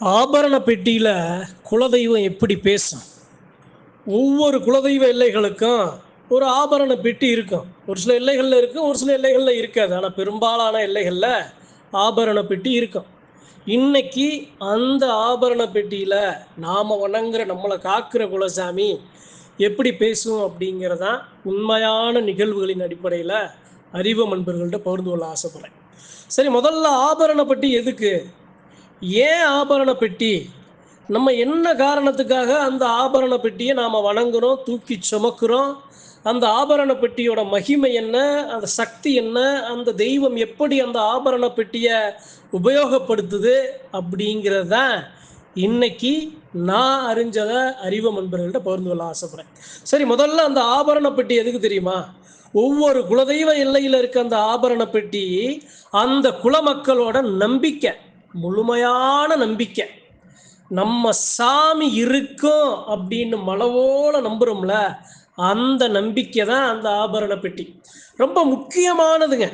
ஆபரண பெட்டியில் குலதெய்வம் எப்படி பேசும்? ஒவ்வொரு குலதெய்வ எல்லைகளுக்கும் ஒரு ஆபரண பெட்டி இருக்கும். ஒரு சில எல்லைகளில் இருக்கும் ஒரு சில எல்லைகளில் இருக்காது. ஆனால் பெரும்பாலான எல்லைகளில் ஆபரண பெட்டி இருக்கும். இன்னைக்கு அந்த ஆபரண பெட்டியில் நாம் வணங்குற நம்மளை காக்கிற குலசாமி எப்படி பேசும் அப்படிங்கிறதான் உண்மையான நிகழ்வுகளின் அடிப்படையில் அறிவு நண்பர்கள்ட்ட பகிர்ந்து கொள்ள ஆசைப்பட்றேன். சரி முதல்ல ஆபரண பெட்டி எதுக்கு? ஏன் ஆபரண பெட்டி? நம்ம என்ன காரணத்துக்காக அந்த ஆபரண பெட்டியை நாம் வணங்குறோம் தூக்கி சுமக்கிறோம்? அந்த ஆபரண பெட்டியோட மகிமை என்ன? அந்த சக்தி என்ன? அந்த தெய்வம் எப்படி அந்த ஆபரண பெட்டியை உபயோகப்படுத்துது அப்படிங்கிறது தான் இன்னைக்கு நான் அறிஞ்சதை அறிவு நண்பர்கள்ட்ட பகிர்ந்து கொள்ள ஆசைப்படுறேன். சரி முதல்ல அந்த ஆபரண பெட்டி எதுக்கு தெரியுமா? ஒவ்வொரு குலதெய்வ எல்லையில் இருக்க அந்த ஆபரண பெட்டி அந்த குல மக்களோட நம்பிக்கை. முழுமையான நம்பிக்கை. நம்ம சாமி இருக்கும் அப்படின்னு மலவோல நம்புறோம்ல அந்த நம்பிக்கை தான் அந்த ஆபரண பெட்டி. ரொம்ப முக்கியமானதுங்க.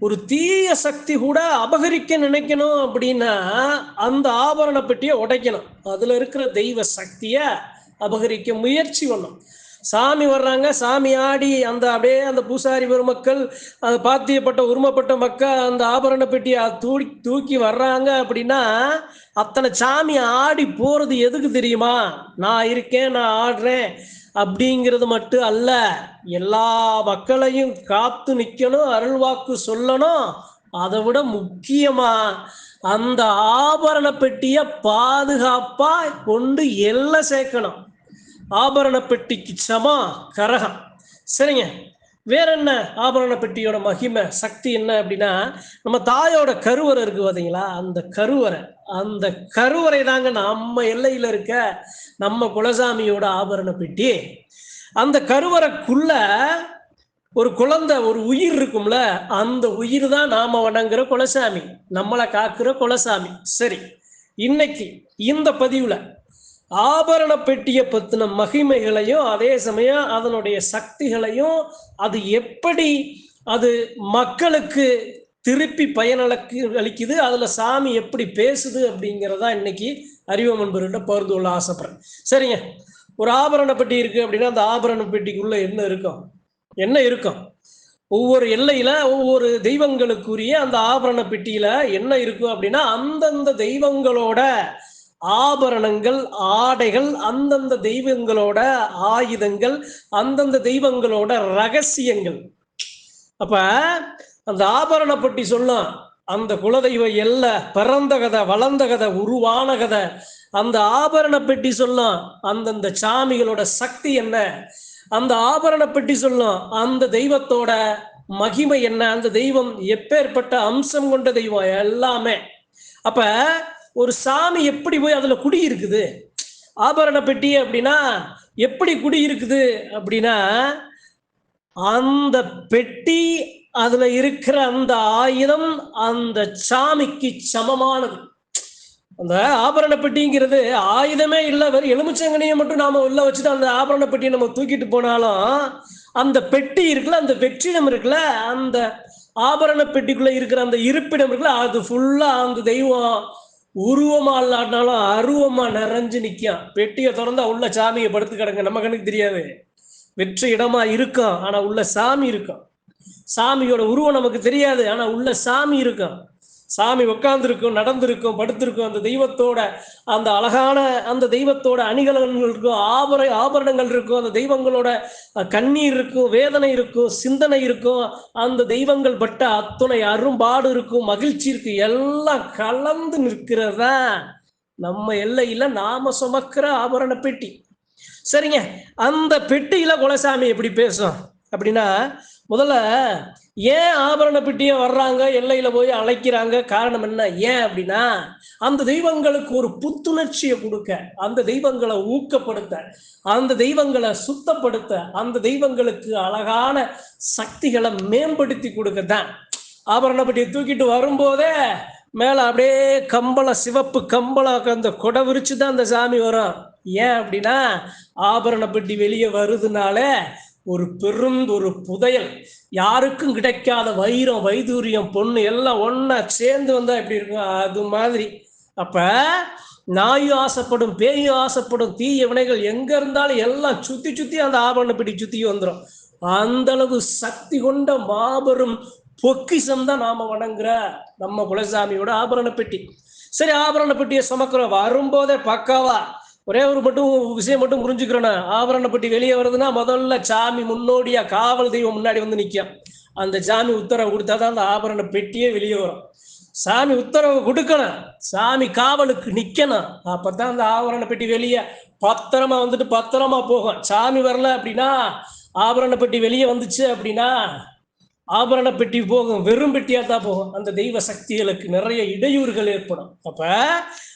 ஒரு தீய சக்தி கூட அபகரிக்க நினைக்கணும் அப்படின்னா அந்த ஆபரண பெட்டியை உடைக்கணும். அதுல இருக்கிற தெய்வ சக்தியை அபகரிக்க முயற்சி பண்ணும் சாமி வர்றாங்க சாமி ஆடி அந்த அப்படியே அந்த பூசாரி பெருமக்கள் அந்த பாத்தியப்பட்ட உரிமைப்பட்ட மக்கள் அந்த ஆபரண பெட்டியை தூக்கி தூக்கி வர்றாங்க அப்படின்னா அத்தனை சாமி ஆடி போறது எதுக்கு தெரியுமா? நான் இருக்கேன் நான் ஆடுறேன் அப்படிங்கிறது மட்டும் அல்ல. எல்லா மக்களையும் காத்து நிற்கணும் அருள்வாக்கு சொல்லணும். அதை விட முக்கியமா அந்த ஆபரண பெட்டியை பாதுகாப்பா கொண்டு எல்லை சேர்க்கணும். ஆபரண பெட்டிக்கு சமா கரகம். சரிங்க. வேற என்ன ஆபரண பெட்டியோட மகிமை சக்தி என்ன அப்படின்னா நம்ம தாயோட கருவறை இருக்கு பார்த்தீங்களா அந்த கருவறை. அந்த கருவறை தாங்க நம்ம எல்லையில் இருக்க நம்ம குலசாமியோட ஆபரண பெட்டி அந்த கருவறைக்குள்ள ஒரு குழந்தை ஒரு உயிர் இருக்கும்ல அந்த உயிர் தான் நாம வணங்குற குலசாமி. நம்மளை காக்குற குலசாமி. சரி. இன்னைக்கு இந்த பதிவுல ஆபரண பெட்டியை பற்றின மகிமைகளையும் அதே சமயம் அதனுடைய சக்திகளையும் அது எப்படி அது மக்களுக்கு திருப்பி பயனளிக்கு அளிக்குது அதில் சாமி எப்படி பேசுது அப்படிங்கிறதா இன்னைக்கு அறிவு நண்பர்கிட்ட பகிர்ந்து கொள்ள ஆசைப்படுறேன். சரிங்க. ஒரு ஆபரண பெட்டி இருக்குது அப்படின்னா அந்த ஆபரண பெட்டிக்குள்ளே என்ன இருக்கும்? என்ன இருக்கும்? ஒவ்வொரு எல்லையில் ஒவ்வொரு தெய்வங்களுக்குரிய அந்த ஆபரண பெட்டியில் என்ன இருக்கும் அப்படின்னா அந்தந்த தெய்வங்களோட ஆபரணங்கள் ஆடைகள் அந்தந்த தெய்வங்களோட ஆயுதங்கள் அந்தந்த தெய்வங்களோட ரகசியங்கள். அப்ப அந்த ஆபரண பெட்டி சொல்லும் அந்த குலதெய்வ எல்ல பிறந்த கதை வளர்ந்த கதை உருவான கதை. அந்த ஆபரண பெட்டி சொல்லும் அந்தந்த சாமிகளோட சக்தி என்ன? அந்த ஆபரண பெட்டி சொல்லும் அந்த தெய்வத்தோட மகிமை என்ன? அந்த தெய்வம் எப்பேற்பட்ட அம்சம் கொண்ட தெய்வம் எல்லாமே. அப்ப ஒரு சாமி எப்படி போய் அதில் குடி இருக்குது? ஆபரண பெட்டி அப்படின்னா எப்படி குடி இருக்குது அப்படின்னா அந்த பெட்டி அதுல இருக்கிற அந்த ஆயுதம் அந்த சாமிக்கு சமமானது. அந்த ஆபரண பெட்டிங்கிறது ஆயுதமே இல்லை வெறும் எலுமிச்சங்கனியை மட்டும் நாம உள்ள வச்சுட்டு அந்த ஆபரண பெட்டியை நம்ம தூக்கிட்டு போனாலும் அந்த பெட்டி இருக்குல்ல அந்த வெற்றிடம் இருக்குல்ல அந்த ஆபரண பெட்டிக்குள்ள இருக்கிற அந்த இருப்பிடம் இருக்குல்ல அது ஃபுல்லா அந்த தெய்வம் உருவமா இல்லாட்டினாலும் அருவமா நிறைஞ்சு நிற்கும் பெட்டியை திறந்தா உள்ள சாமியை படுத்து கிடங்க நம்ம கண்ணுக்கு தெரியாது. வெற்றி இடமா இருக்கும் ஆனா உள்ள சாமி இருக்கும் சாமியோட உருவம் நமக்கு தெரியாது. ஆனா உள்ள சாமி இருக்கும் சாமி உட்கார்ந்துருக்கும் நடந்திருக்கும் படுத்திருக்கும் அந்த தெய்வத்தோட அந்த அழகான அந்த தெய்வத்தோட அணிகலன்கள் இருக்கும் ஆபர ஆபரணங்கள் இருக்கும் அந்த தெய்வங்களோட கண்ணீர் இருக்கும் வேதனை இருக்கும் சிந்தனை இருக்கும் அந்த தெய்வங்கள் பட்ட அத்துணை அரும்பாடு இருக்கும் மகிழ்ச்சி இருக்கு எல்லாம் கலந்து நிற்கிறதா? நம்ம எல்லையில நாம சுமக்கிற ஆபரண பெட்டி. சரிங்க அந்த பெட்டியில குலசாமி எப்படி பேசும்? அப்படின்னா முதல்ல ஏன் ஆபரண பெட்டியை வர்றாங்க எல்லையில போய் அழைக்கிறாங்க? காரணம் என்ன? ஏன் அப்படின்னா அந்த தெய்வங்களுக்கு ஒரு புத்துணர்ச்சியை கொடுக்க அந்த தெய்வங்களை ஊக்கப்படுத்த அந்த தெய்வங்களை சுத்தப்படுத்த அந்த தெய்வங்களுக்கு அழகான சக்திகளை மேம்படுத்தி கொடுக்க தான் ஆபரண பெட்டியை தூக்கிட்டு வரும்போதே மேல அப்படியே கம்பளம் சிவப்பு கம்பளம் அந்த கொடை விரிச்சு தான் அந்த சாமி வரும். ஏன் அப்படின்னா ஆபரண பெட்டி வெளியே வருதுனாலே ஒரு பெரும் ஒரு புதையல். யாருக்கும் கிடைக்காத வைரம் வைதூரியம் பொண்ணு எல்லாம் ஒன்றா சேர்ந்து வந்தா எப்படி இருக்கும்? அது மாதிரி. அப்ப நாயும் ஆசைப்படும் பேயும் ஆசைப்படும் தீய வினைகள் எங்க இருந்தாலும் எல்லாம் சுத்தி சுத்தி அந்த ஆபரண பிடி சுத்தி வந்துடும் அந்த அளவு சக்தி கொண்ட மாபெரும் பொக்கிஷம் தான் நாம வணங்குற நம்ம குலசாமியோட ஆபரண பெட்டி. சரி ஆபரண பெட்டியை சுமக்கிறோம் வரும்போதே பக்காவா ஒரே ஒரு மட்டும் விஷயம் மட்டும் புரிஞ்சுக்கிறேன் ஆபரண வெளியே வருதுன்னா முதல்ல சாமி முன்னோடியா காவல் தெய்வம் முன்னாடி வந்து நிற்கும் அந்த சாமி உத்தரவு கொடுத்தாதான் அந்த ஆபரண பெட்டியே வெளியே வரும். சாமி உத்தரவு கொடுக்கணும். சாமி காவலுக்கு நிற்கணும் அப்பதான் அந்த ஆபரண பெட்டி வெளியே பத்திரமா வந்துட்டு பத்திரமா போகும். சாமி வரல அப்படின்னா ஆபரண பெட்டி வெளியே வந்துச்சு அப்படின்னா ஆபரண பெட்டி போகும் வெறும் பெட்டியா தான் போகும். அந்த தெய்வ சக்திகளுக்கு நிறைய இடையூறுகள் ஏற்படும். அப்ப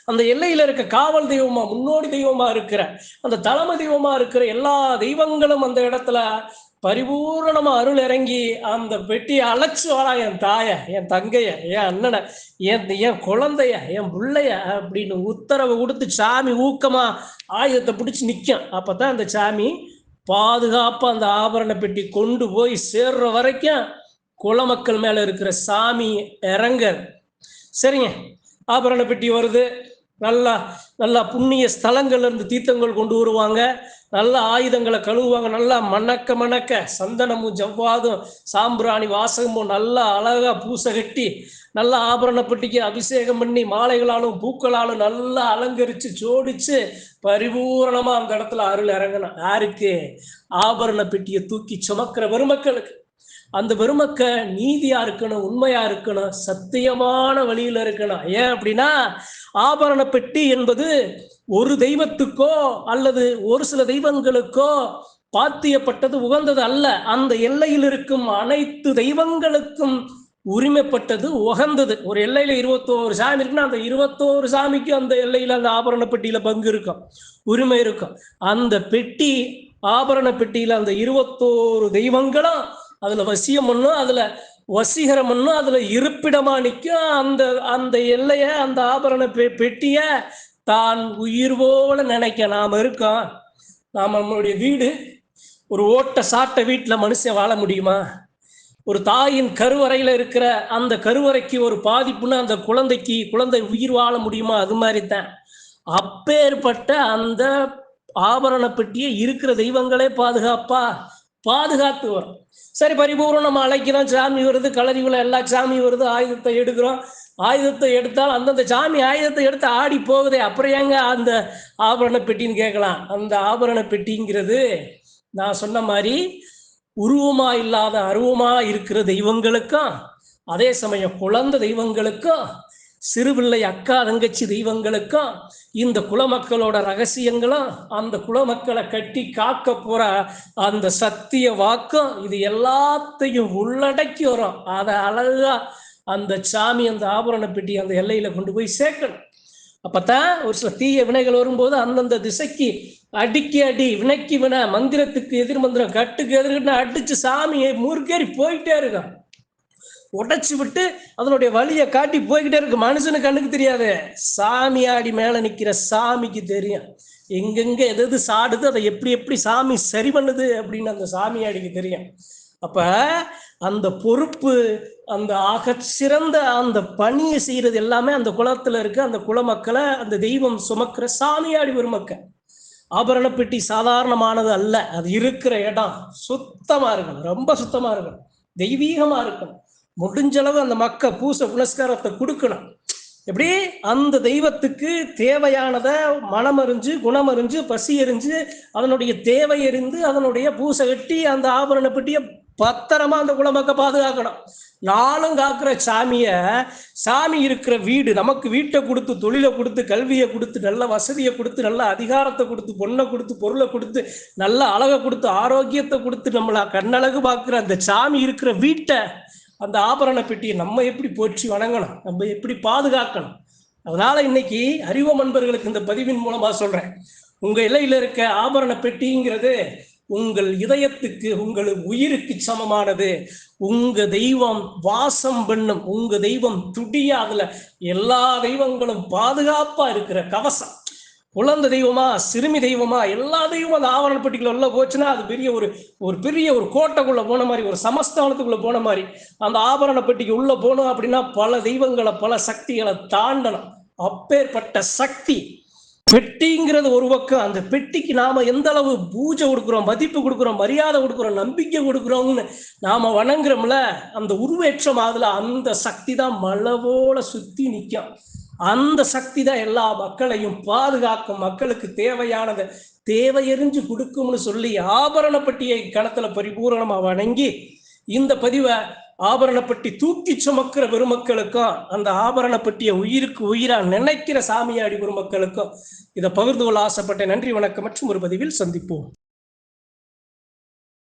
அந்த எல்லையில இருக்க காவல் தெய்வமா முன்னோடி தெய்வமா இருக்கிற அந்த தலைமை தெய்வமா இருக்கிற எல்லா தெய்வங்களும் அந்த இடத்துல பரிபூரணமா அருள் இறங்கி அந்த பெட்டியை அழைச்சு வாழா என் தாய என் தங்கைய என் அண்ணனை என் என் குழந்தைய என் பிள்ளைய அப்படின்னு உத்தரவை கொடுத்து சாமி ஊக்கமா ஆயுதத்தை பிடிச்சி நிற்கும் அப்பதான் அந்த சாமி பாதுகாப்பாக அந்த ஆபரண பெட்டி கொண்டு போய் சேர்ற வரைக்கும் குலமக்கள் மேல இருக்கிற சாமி இறங்க. சரிங்க. ஆபரண பெட்டி வருது. நல்லா நல்லா புண்ணிய ஸ்தலங்கள்ல இருந்து தீர்த்தங்கள் கொண்டு வருவாங்க. நல்ல ஆயுதங்களை கழுவுவாங்க. நல்லா மணக்க மணக்க சந்தனமும் ஜவ்வாதும் சாம்பிராணி வாசகமும் நல்லா அழகா பூசை கட்டி நல்லா ஆபரண பெட்டிக்கு அபிஷேகம் பண்ணி மாலைகளாலும் பூக்களாலும் நல்லா அலங்கரிச்சு ஜோடிச்சு பரிபூரணமா அந்த இடத்துல அருள் இறங்கணும் யாருக்கு? ஆபரண பெட்டியை தூக்கி சுமக்கிற பெருமக்களுக்கு. அந்த பெருமக்க நீதியா இருக்கணும் உண்மையா இருக்கணும் சத்தியமான வழியில இருக்கணும். ஏன் அப்படின்னா ஆபரண பெட்டி என்பது ஒரு தெய்வத்துக்கோ அல்லது ஒரு சில தெய்வங்களுக்கோ பாத்தியப்பட்டது உகந்தது அல்ல. அந்த எல்லையில் இருக்கும் அனைத்து தெய்வங்களுக்கும் உரிமைப்பட்டது உகந்தது. ஒரு எல்லையில இருபத்தோரு சாமி இருக்குன்னா அந்த இருபத்தோரு சாமிக்கு அந்த எல்லையில அந்த ஆபரண பெட்டியில பங்கு இருக்கும் உரிமை இருக்கும். அந்த பெட்டி ஆபரண பெட்டியில அந்த இருபத்தோரு தெய்வங்களும் அதுல வசியம் பண்ணும் அதுல வசீகரம் பண்ணும் அதுல இருப்பிடமா நிற்கும் அந்த அந்த எல்லைய அந்த ஆபரண பெ பெட்டிய தான் உயிர் போல நினைக்க நாம இருக்கோம். நாம் நம்மளுடைய வீடு ஒரு ஓட்ட சாட்ட வீட்டில் மனுஷன் வாழ முடியுமா? ஒரு தாயின் கருவறையில் இருக்கிற அந்த கருவறைக்கு ஒரு பாதிப்புன்னு அந்த குழந்தைக்கு குழந்தை உயிர் வாழ முடியுமா? அது மாதிரி தான் அப்பேற்பட்ட அந்த ஆபரண பெட்டியை இருக்கிற தெய்வங்களே பாதுகாப்பா? பாதுகாத்து வரும். சரி பரிபூர்ணம் நம்ம அழைக்கிறோம். சாமி வருது களரிவுல எல்லா சாமி வருது ஆயுதத்தை எடுக்கிறோம். ஆயுதத்தை எடுத்தால் அந்தந்த சாமி ஆயுதத்தை எடுத்து ஆடி போகுதே. அப்புறம் ஏங்க அந்த ஆபரண பெட்டின்னு கேட்கலாம். அந்த ஆபரண பெட்டிங்கிறது நான் சொன்ன மாதிரி உருவமா இல்லாத அருவமா இருக்கிற தெய்வங்களுக்கும் அதே சமயம் குழந்தை தெய்வங்களுக்கும் சிறுபிள்ளை அக்கா தங்கச்சி தெய்வங்களுக்கும் இந்த குலமக்களோட ரகசியங்களும் அந்த குலமக்களை கட்டி காக்க போற அந்த சத்திய வாக்கும் இது எல்லாத்தையும் உள்ளடக்கி வரும். அதை அழகா அந்த சாமி அந்த ஆபரண பெட்டி அந்த எல்லையில கொண்டு போய் சேர்க்கணும். அப்பத்தான் ஒரு சில தீய வினைகள் வரும்போது அந்தந்த திசைக்கு அடிக்கி அடி வினைக்கு வினை மந்திரத்துக்கு எதிர் மந்திரம் கட்டுக்கு எதிர்கிட்ட அடிச்சு சாமியை மூர்க்கேறி போயிட்டே இருக்கும். உடைச்சு விட்டு அதனுடைய வழியை காட்டி போய்கிட்டே இருக்கு. மனுஷனுக்கு கண்ணுக்கு தெரியாது. சாமியாடி மேல நிக்கிற சாமிக்கு தெரியும். எங்கெங்க எது எது சாடுது அதை எப்படி எப்படி சாமி சரி பண்ணுது அப்படின்னு அந்த சாமியாடிக்கு தெரியும். அப்ப அந்த பொறுப்பு அந்த ஆக சிறந்த அந்த பணியை செய்யறது எல்லாமே அந்த குளத்துல இருக்கு. அந்த குலமக்களை அந்த தெய்வம் சுமக்கிற சாமியாடி பெருமக்கள். ஆபரண பெட்டி சாதாரணமானது அல்ல. அது இருக்கிற இடம் சுத்தமா இருக்கணும். ரொம்ப சுத்தமா இருக்கணும். தெய்வீகமா இருக்கணும். முடிஞ்சளவு அந்த மக்க பூச புனஸ்காரத்தை கொடுக்கணும். எப்படி? அந்த தெய்வத்துக்கு தேவையானதை மனமறிஞ்சு குணமறிஞ்சு பசி எறிஞ்சு அதனுடைய தேவை எறிந்து அதனுடைய பூசை கட்டி அந்த ஆபரண பெட்டியை பத்திரமா அந்த குலமக்க பாதுகாக்கணும். நாளும் காக்குற சாமிய சாமி இருக்கிற வீடு நமக்கு வீட்டை கொடுத்து தொழிலை கொடுத்து கல்வியை கொடுத்து நல்ல வசதியை கொடுத்து நல்ல அதிகாரத்தை கொடுத்து பொண்ணை கொடுத்து பொருளை கொடுத்து நல்ல அழகை கொடுத்து ஆரோக்கியத்தை கொடுத்து நம்மள கண்ணழகு பார்க்குற அந்த சாமி இருக்கிற வீட்டை அந்த ஆபரண பெட்டியை நம்ம எப்படி போற்றி வணங்கணும்? நம்ம எப்படி பாதுகாக்கணும்? அதனால இன்னைக்கு அறிவம் அன்பர்களுக்கு இந்த பதிவின் மூலமா சொல்றேன். உங்க இலையில இருக்க ஆபரண பெட்டிங்கிறது உங்கள் இதயத்துக்கு உங்கள் உயிருக்கு சமமானது. உங்க தெய்வம் வாசம் பண்ணும் உங்க தெய்வம் துடியா அதுல எல்லா தெய்வங்களும் பாதுகாப்பா இருக்கிற கவசம். குழந்தை தெய்வமா சிறுமி தெய்வமா எல்லா தெய்வமும் அந்த ஆவரண பெட்டிக்குள்ள உள்ள போச்சுன்னா அது பெரிய ஒரு ஒரு பெரிய ஒரு கோட்டைக்குள்ள போன மாதிரி ஒரு சமஸ்தானத்துக்குள்ள போன மாதிரி. அந்த ஆபரண பெட்டிக்கு உள்ள போனோம் அப்படின்னா பல தெய்வங்களை பல சக்திகளை தாண்டணும் அப்பேற்பட்ட சக்தி. பெட்டிங்கிறது ஒரு பக்கம். அந்த பெட்டிக்கு நாம எந்த அளவு பூஜை கொடுக்குறோம் மதிப்பு கொடுக்குறோம் மரியாதை கொடுக்குறோம் நம்பிக்கை கொடுக்குறோம்னு நாம வணங்குறோம்ல அந்த உருவேற்றம் அதுல அந்த சக்தி தான் மலவோட சுத்தி நிற்கும் அந்த சக்தி தான் எல்லா மக்களையும் பாதுகாக்கும் மக்களுக்கு தேவையானதை தேவையறிஞ்சு கொடுக்கும்னு சொல்லி ஆபரணப்பட்டியை கணத்துல பரிபூரணமா வணங்கி இந்த பதிவை ஆபரணப்பட்டி தூக்கி சுமக்கிற பெருமக்களுக்கும் அந்த ஆபரணப்பட்டியை உயிருக்கு உயிரா நினைக்கிற சாமியாடி பெருமக்களுக்கும் இதை பகிர்ந்து கொள்ள ஆசைப்பட்ட நன்றி வணக்கம். மற்றும் ஒரு பதிவில் சந்திப்போம்.